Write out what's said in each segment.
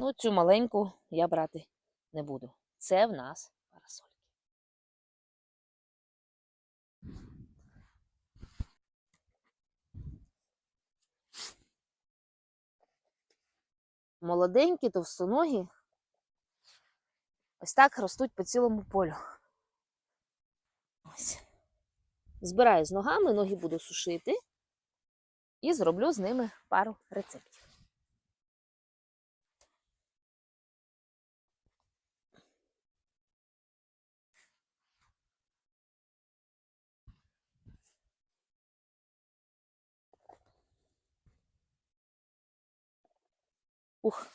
Ну, цю маленьку я брати не буду. Це в нас парасольки. Молоденькі, товстоногі. Ось так ростуть по цілому полю. Збираю з ногами, ноги буду сушити і зроблю з ними пару рецептів. Ух,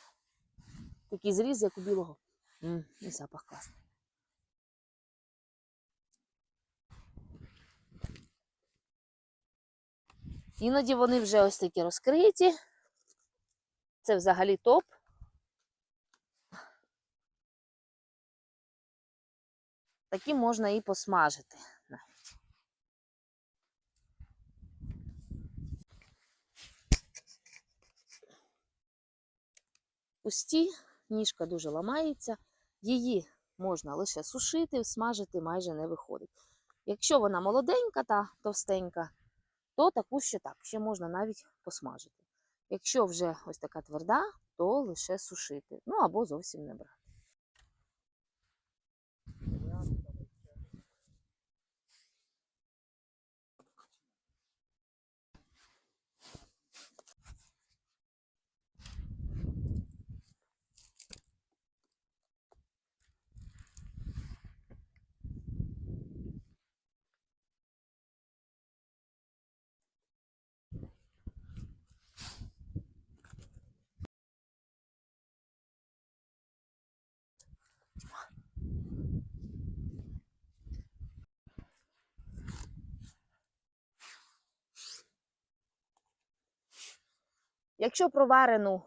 такий зріз, як у білого. М, і запах класний. Іноді вони вже ось такі розкриті. Це взагалі топ. Такі можна і посмажити навіть. Пусті, ніжка дуже ламається, її можна лише сушити, смажити майже не виходить. Якщо вона молоденька та товстенька, то таку ще так, ще можна навіть посмажити. Якщо вже ось така тверда, то лише сушити. Ну або зовсім не брати. Якщо про варену,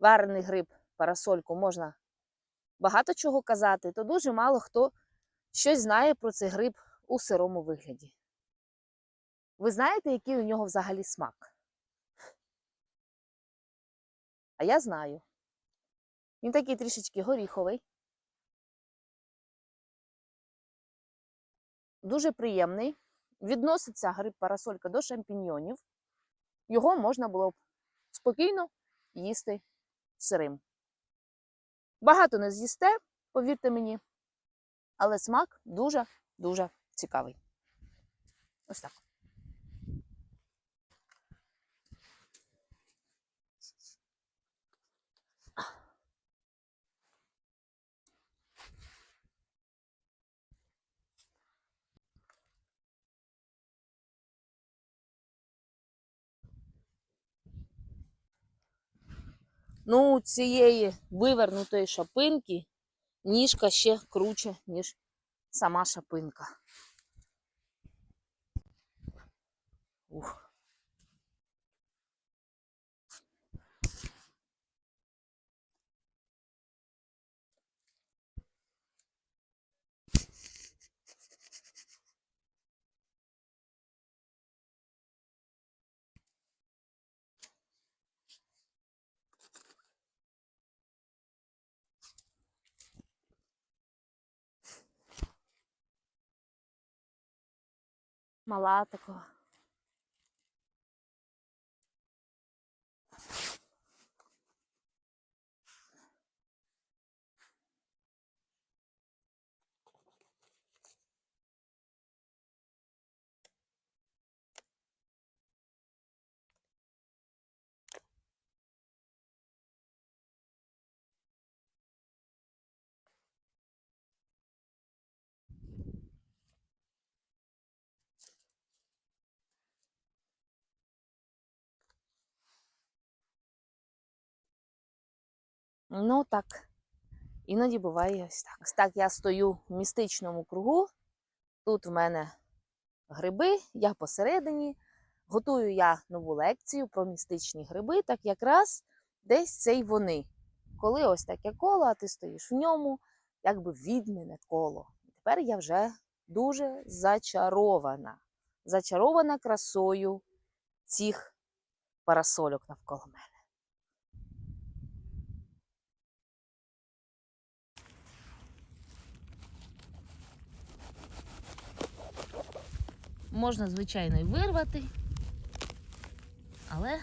варений гриб, парасольку можна багато чого казати, то дуже мало хто щось знає про цей гриб у сирому вигляді. Ви знаєте, який у нього взагалі смак? А я знаю. Він такий трішечки горіховий. Дуже приємний. Відноситься гриб парасолька до шампіньйонів. Його можна було б спокійно їсти сирим. Багато не з'їсте, повірте мені, але смак дуже-дуже цікавий. Ось так. Ну, у цієї вивернутої шапинки ніжка ще круче, ніж сама шапинка. Ух. Мала такого. Ну так, іноді буває ось так. Ось так я стою в містичному кругу. Тут в мене гриби, я посередині. Готую я нову лекцію про містичні гриби, так якраз десь це й вони. Коли ось таке коло, а ти стоїш в ньому, якби відміне коло. Тепер я вже дуже зачарована. Зачарована красою цих парасольок навколо мене. Можна, звичайно, і вирвати, але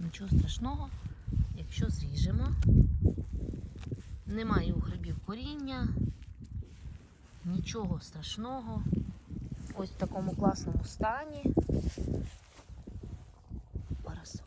нічого страшного, якщо зріжемо. Немає у грибів коріння, нічого страшного. Ось в такому класному стані. Парасоль.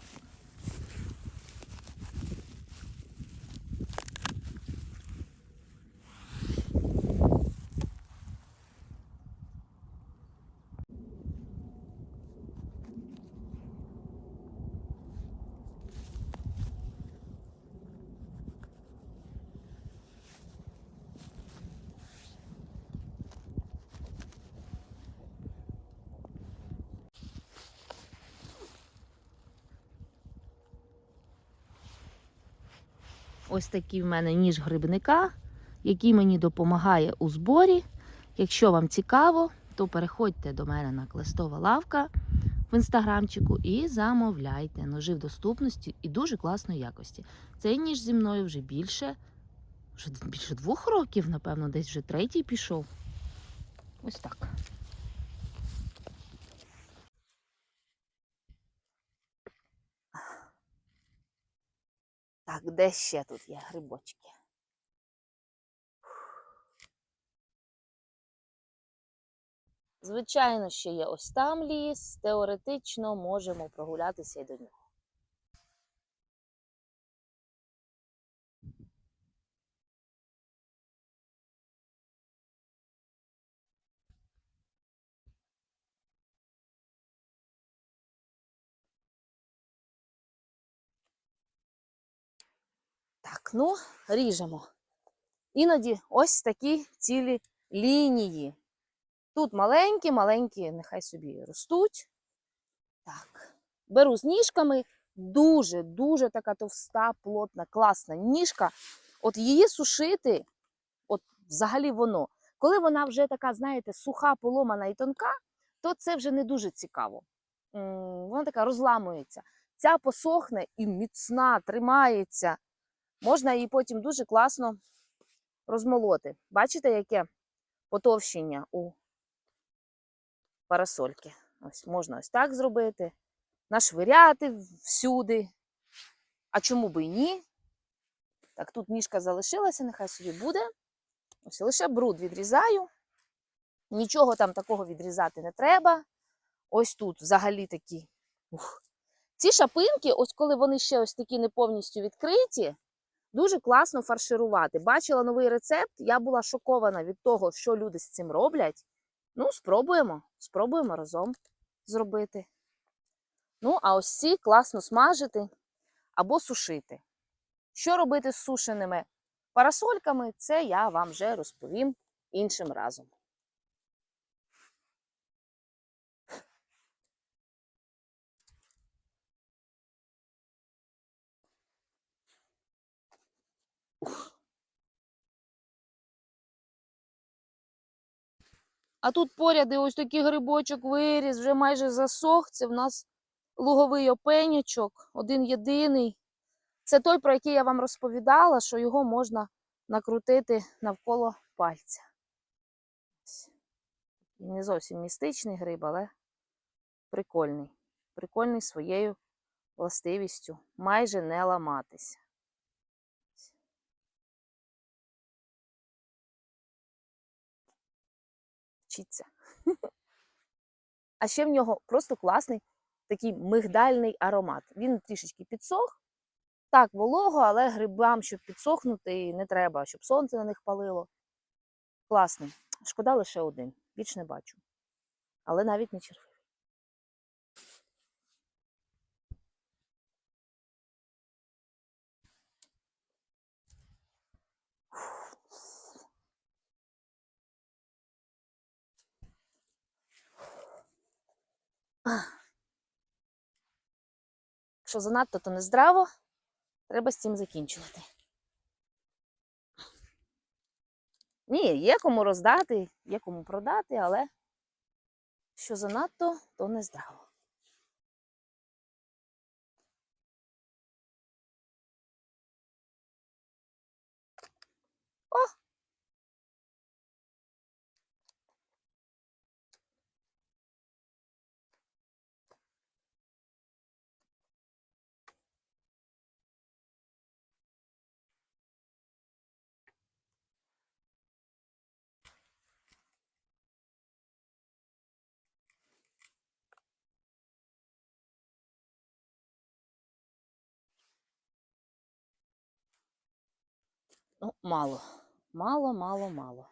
Ось такий в мене ніж грибника, який мені допомагає у зборі. Якщо вам цікаво, то переходьте до мене на Клестова лавка в інстаграмчику і замовляйте. Ножи в доступності і дуже класної якості. Цей ніж зі мною вже більше, вже більше двох років, напевно, десь вже третій пішов. Ось так. Так, де ще тут є грибочки? Звичайно, ще є ось там ліс. Теоретично можемо прогулятися і до нього. Так, ну, ріжемо. Іноді ось такі цілі лінії. Тут маленькі, маленькі, нехай собі ростуть. Так. Беру з ніжками. Дуже, дуже така товста, плотна, класна ніжка. От її сушити, от взагалі воно. Коли вона вже така, знаєте, суха, поломана і тонка, то це вже не дуже цікаво. Вона така розламується. Ця посохне і міцна, тримається. Можна її потім дуже класно розмолоти. Бачите, яке потовщення у парасольки. Ось можна ось так зробити, нашвиряти всюди. А чому би і ні? Так, тут ніжка залишилася, нехай собі буде. Ось лише бруд відрізаю. Нічого там такого відрізати не треба. Ось тут взагалі такі. Ух. Ці шапинки, ось коли вони ще ось такі не повністю відкриті, дуже класно фарширувати. Бачила новий рецепт, я була шокована від того, що люди з цим роблять. Ну, спробуємо, спробуємо разом зробити. Ну, а ось ці класно смажити або сушити. Що робити з сушеними парасольками, це я вам вже розповім іншим разом. А тут поряд і ось такий грибочок виріс, вже майже засох. Це в нас луговий опенячок, один єдиний. Це той, про який я вам розповідала, що його можна накрутити навколо пальця. Не зовсім містичний гриб, але прикольний. Прикольний своєю властивістю. Майже не ламатися. Вчиться. А ще в нього просто класний такий мигдальний аромат. Він трішечки підсох. Так, волого, але грибам, щоб підсохнути, не треба, щоб сонце на них палило. Класний. Шкода лише один. Більш не бачу. Але навіть не червивий. Якщо занадто, то не здраво, треба з цим закінчувати. Ні, є кому роздати, є кому продати, але що занадто, то не Ну, мало. Мало, мало, мало.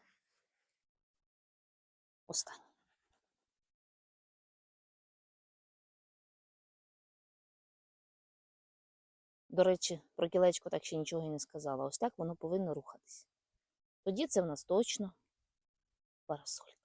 Останнє. До речі, про кілечко так ще нічого і не сказала. Ось так воно повинно рухатись. Тоді це в нас точно парасолька.